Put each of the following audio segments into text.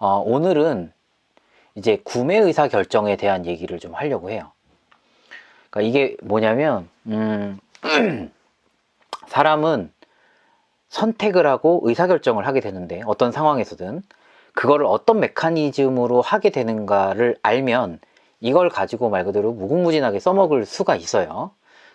어, 오늘은 이제 구매 의사 결정에 대한 얘기를 좀 하려고 해요. 그러니까 이게 뭐냐면, 음, 사람은 선택을 하고 의사 결정을 하게 되는데, 어떤 상황에서든, 그거를 어떤 메커니즘으로 하게 되는가를 알면, 이걸 가지고 말 그대로 무궁무진하게 써먹을 수가 있어요.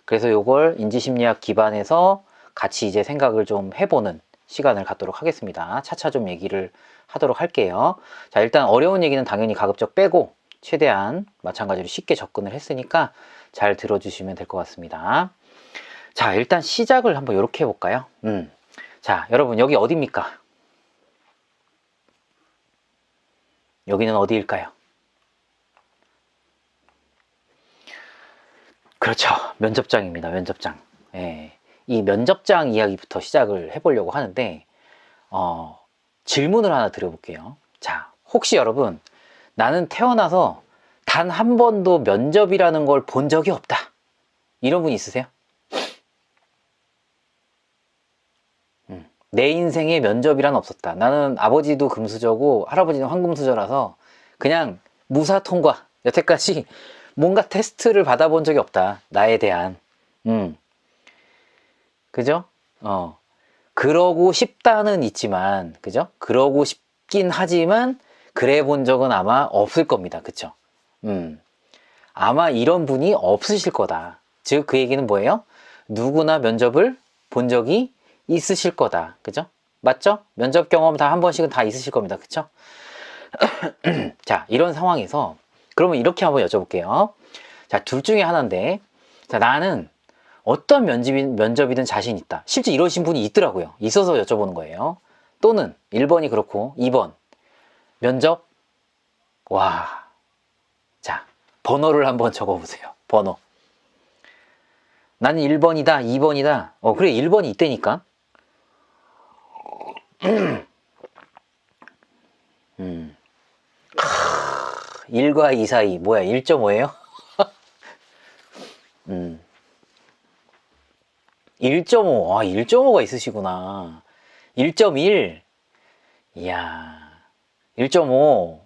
그래서 이걸 인지심리학 기반에서 같이 이제 생각을 좀 해보는 시간을 갖도록 하겠습니다. 차차 좀 얘기를 하도록 할게요. 자, 일단 어려운 얘기는 당연히 가급적 빼고 최대한 마찬가지로 쉽게 접근을 했으니까 잘 들어주시면 될 것 같습니다. 자, 일단 시작을 한번 이렇게 해볼까요? 음. 자, 여러분, 여기 어디입니까? 여기는 어디일까요? 그렇죠. 면접장입니다. 면접장. 예. 이 면접장 이야기부터 시작을 해보려고 하는데, 어, 질문을 하나 드려볼게요. 자, 혹시 여러분, 나는 태어나서 단 한 번도 면접이라는 걸 본 적이 없다. 이런 분 있으세요? 음, 내 인생에 면접이란 없었다. 나는 아버지도 금수저고 할아버지는 황금수저라서 그냥 무사 통과. 여태까지 뭔가 테스트를 받아본 적이 없다. 나에 대한. 음. 그죠? 어. 그러고 싶다는 있지만, 그죠? 그러고 싶긴 하지만, 그래 본 적은 아마 없을 겁니다. 그쵸? 음. 아마 이런 분이 없으실 거다. 즉, 그 얘기는 뭐예요? 누구나 면접을 본 적이 있으실 거다. 그죠? 맞죠? 면접 경험 다 한 번씩은 다 있으실 겁니다. 그쵸? 자, 이런 상황에서, 그러면 이렇게 한번 여쭤볼게요. 자, 둘 중에 하나인데, 자, 나는 어떤 면접이든, 면접이든 자신 있다. 실제 이러신 분이 있더라고요. 있어서 여쭤보는 거예요. 또는 1번이 그렇고 2번 면접 와. 자, 번호를 한번 적어 보세요. 번호. 나는 1번이다. 2번이다. 어, 그래 1번이 있다니까. 음. 1과 2 사이 뭐야? 1.5예요? 음. 1.5. 아, 1.5가 있으시구나. 1.1. 이야. 1.5.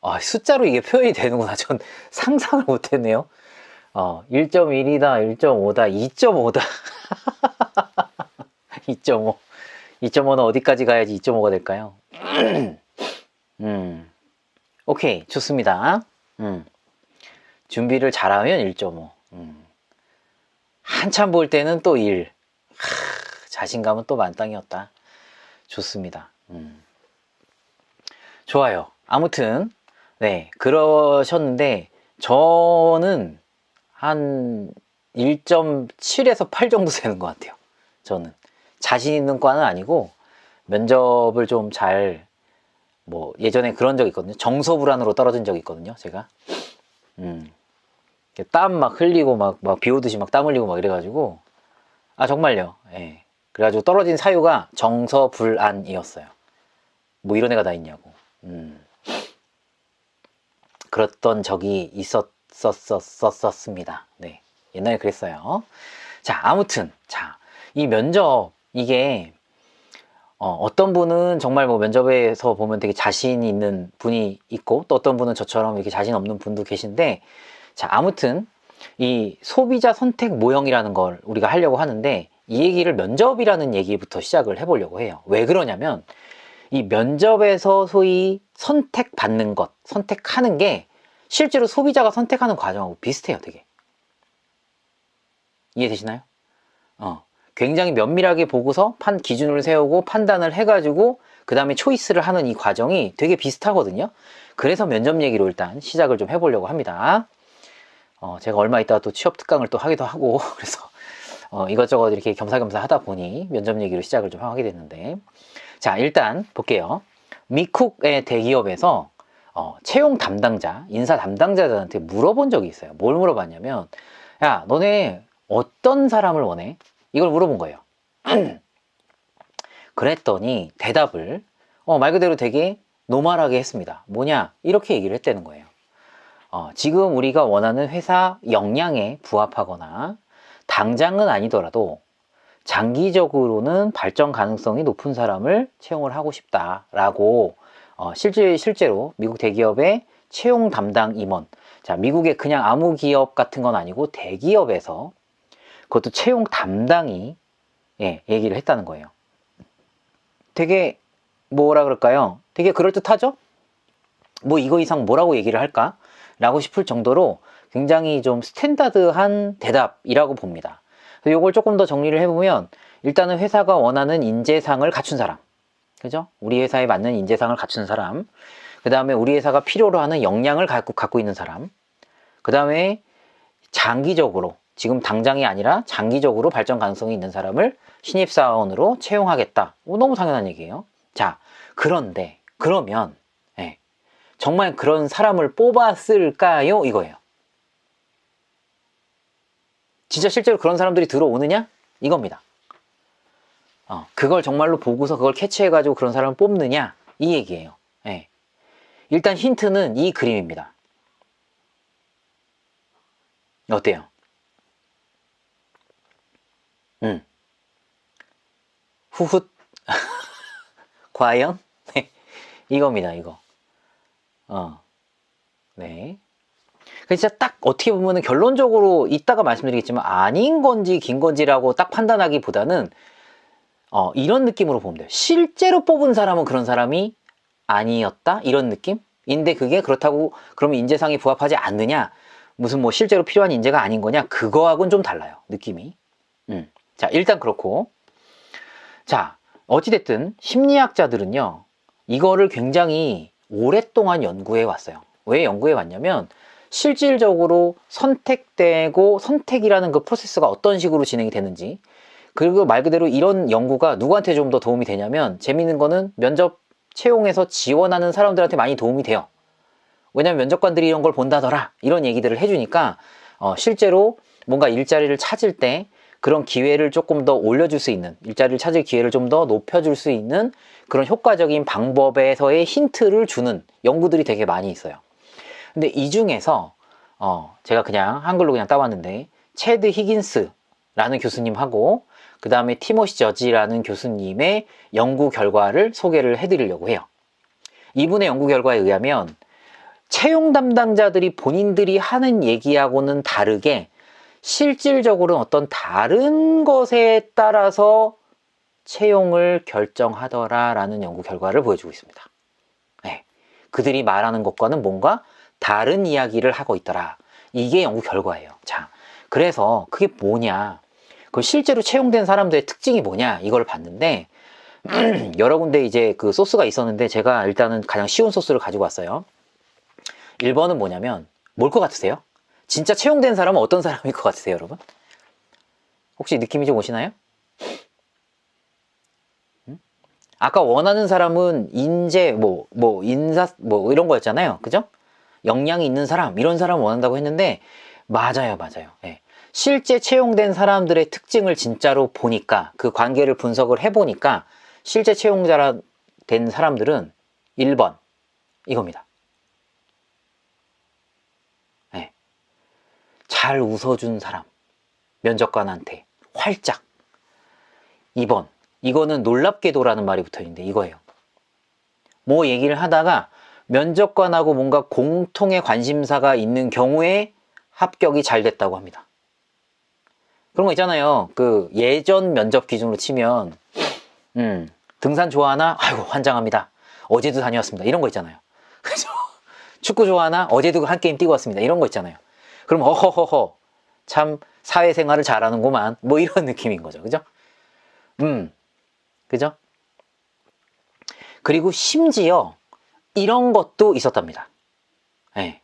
아, 숫자로 이게 표현이 되는구나. 전 상상을 못 했네요. 어, 1.1이다, 1.5다, 2.5다. 2.5. 2.5는 어디까지 가야지 2.5가 될까요? 음. 오케이. 좋습니다. 음. 준비를 잘하면 1.5. 음. 한참 볼 때는 또 1. 하, 자신감은 또 만땅이었다. 좋습니다. 음. 좋아요. 아무튼, 네, 그러셨는데, 저는 한 1.7에서 8 정도 되는 것 같아요. 저는. 자신 있는 과는 아니고, 면접을 좀 잘, 뭐, 예전에 그런 적 있거든요. 정서 불안으로 떨어진 적이 있거든요, 제가. 음. 땀 막 흘리고 막, 막 비 오듯이 막 땀 흘리고 막 이래가지고, 아, 정말요. 예. 그래가지고 떨어진 사유가 정서불안이었어요. 뭐 이런 애가 다 있냐고. 음. 그랬던 적이 있었었었습니다. 네. 옛날에 그랬어요. 자, 아무튼, 자, 이 면접, 이게, 어, 떤 분은 정말 뭐 면접에서 보면 되게 자신 있는 분이 있고, 또 어떤 분은 저처럼 이렇게 자신 없는 분도 계신데, 자, 아무튼, 이 소비자 선택 모형이라는 걸 우리가 하려고 하는데, 이 얘기를 면접이라는 얘기부터 시작을 해보려고 해요. 왜 그러냐면, 이 면접에서 소위 선택받는 것, 선택하는 게 실제로 소비자가 선택하는 과정하고 비슷해요, 되게. 이해되시나요? 어. 굉장히 면밀하게 보고서 판 기준을 세우고 판단을 해가지고 그 다음에 초이스를 하는 이 과정이 되게 비슷하거든요. 그래서 면접 얘기로 일단 시작을 좀 해보려고 합니다. 어, 제가 얼마 있다가 또 취업 특강을 또 하기도 하고 그래서 어, 이것저것 이렇게 겸사겸사 하다 보니 면접 얘기로 시작을 좀 하게 됐는데 자, 일단 볼게요. 미쿡의 대기업에서 어, 채용 담당자, 인사 담당자들한테 물어본 적이 있어요. 뭘 물어봤냐면, 야, 너네 어떤 사람을 원해? 이걸 물어본 거예요. 그랬더니 대답을 어, 말 그대로 되게 노멀하게 했습니다. 뭐냐? 이렇게 얘기를 했다는 거예요. 어, 지금 우리가 원하는 회사 역량에 부합하거나 당장은 아니더라도 장기적으로는 발전 가능성이 높은 사람을 채용을 하고 싶다라고 어, 실제, 실제로 미국 대기업의 채용 담당 임원. 자, 미국의 그냥 아무 기업 같은 건 아니고 대기업에서 그것도 채용 담당이 예, 얘기를 했다는 거예요. 되게 뭐라 그럴까요? 되게 그럴듯하죠? 뭐 이거 이상 뭐라고 얘기를 할까? 라고 싶을 정도로 굉장히 좀 스탠다드한 대답이라고 봅니다. 이걸 조금 더 정리를 해보면 일단은 회사가 원하는 인재상을 갖춘 사람. 그죠? 우리 회사에 맞는 인재상을 갖춘 사람. 그 다음에 우리 회사가 필요로 하는 역량을 갖고, 갖고 있는 사람. 그 다음에 장기적으로, 지금 당장이 아니라 장기적으로 발전 가능성이 있는 사람을 신입사원으로 채용하겠다. 어, 너무 당연한 얘기예요. 자, 그런데, 그러면, 예, 정말 그런 사람을 뽑았을까요? 이거예요. 진짜 실제로 그런 사람들이 들어오느냐? 이겁니다. 어, 그걸 정말로 보고서 그걸 캐치해가지고 그런 사람을 뽑느냐? 이 얘기예요. 예. 일단 힌트는 이 그림입니다. 어때요? 음. 후훗. 과연? 네. 이겁니다, 이거. 어. 네. 그 진짜 딱 어떻게 보면은 결론적으로 이따가 말씀드리겠지만 아닌 건지 긴 건지라고 딱 판단하기보다는 어, 이런 느낌으로 보면 돼요. 실제로 뽑은 사람은 그런 사람이 아니었다? 이런 느낌 인데 그게 그렇다고 그러면 인재상에 부합하지 않느냐? 무슨 뭐 실제로 필요한 인재가 아닌 거냐? 그거하고는 좀 달라요. 느낌이. 음. 자, 일단 그렇고. 자, 어찌됐든 심리학자들은요, 이거를 굉장히 오랫동안 연구해 왔어요. 왜 연구해 왔냐면, 실질적으로 선택되고 선택이라는 그 프로세스가 어떤 식으로 진행이 되는지, 그리고 말 그대로 이런 연구가 누구한테 좀 더 도움이 되냐면, 재밌는 거는 면접 채용해서 지원하는 사람들한테 많이 도움이 돼요. 왜냐면 면접관들이 이런 걸 본다더라. 이런 얘기들을 해주니까, 어, 실제로 뭔가 일자리를 찾을 때 그런 기회를 조금 더 올려줄 수 있는, 일자리를 찾을 기회를 좀 더 높여줄 수 있는 그런 효과적인 방법에서의 힌트를 주는 연구들이 되게 많이 있어요. 근데 이 중에서, 어, 제가 그냥 한글로 그냥 따왔는데, 체드 히긴스라는 교수님하고, 그 다음에 티모시 저지라는 교수님의 연구 결과를 소개를 해드리려고 해요. 이분의 연구 결과에 의하면, 채용 담당자들이 본인들이 하는 얘기하고는 다르게 실질적으로는 어떤 다른 것에 따라서 채용을 결정하더라라는 연구 결과를 보여주고 있습니다. 네. 그들이 말하는 것과는 뭔가 다른 이야기를 하고 있더라. 이게 연구 결과예요. 자, 그래서 그게 뭐냐? 그 실제로 채용된 사람들의 특징이 뭐냐? 이걸 봤는데 여러 군데 이제 그 소스가 있었는데 제가 일단은 가장 쉬운 소스를 가지고 왔어요. 1번은 뭐냐면 뭘 것 같으세요? 진짜 채용된 사람은 어떤 사람일 것 같으세요, 여러분? 혹시 느낌이 좀 오시나요? 음? 아까 원하는 사람은 인재, 뭐, 뭐, 인사, 뭐, 이런 거였잖아요. 그죠? 역량이 있는 사람, 이런 사람 원한다고 했는데, 맞아요, 맞아요. 예. 실제 채용된 사람들의 특징을 진짜로 보니까, 그 관계를 분석을 해보니까, 실제 채용자 된 사람들은 1번, 이겁니다. 잘 웃어준 사람. 면접관한테. 활짝. 2번. 이거는 놀랍게도라는 말이 붙어 있는데 이거예요. 뭐 얘기를 하다가 면접관하고 뭔가 공통의 관심사가 있는 경우에 합격이 잘 됐다고 합니다. 그런 거 있잖아요. 그 예전 면접 기준으로 치면, 음, 등산 좋아하나? 아이고, 환장합니다. 어제도 다녀왔습니다. 이런 거 있잖아요. 그죠? 축구 좋아하나? 어제도 한 게임 뛰고 왔습니다. 이런 거 있잖아요. 그럼 어허허허 참 사회생활을 잘하는구만. 뭐 이런 느낌인 거죠. 그죠? 음. 그죠? 그리고 심지어 이런 것도 있었답니다. 네.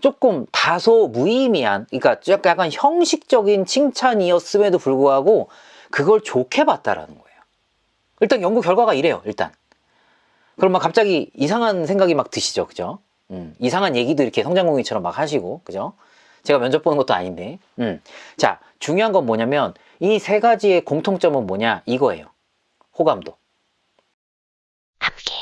조금 다소 무의미한 그러니까 약간 형식적인 칭찬이었음에도 불구하고 그걸 좋게 봤다라는 거예요. 일단 연구 결과가 이래요 일단. 그럼 막 갑자기 이상한 생각이 막 드시죠 그죠 음, 이상한 얘기도 이렇게 성장공인처럼 막 하시고 그죠? 제가 면접 보는 것도 아닌데 음. 자 중요한 건 뭐냐면 이 세 가지의 공통점은 뭐냐 이거예요 호감도 함께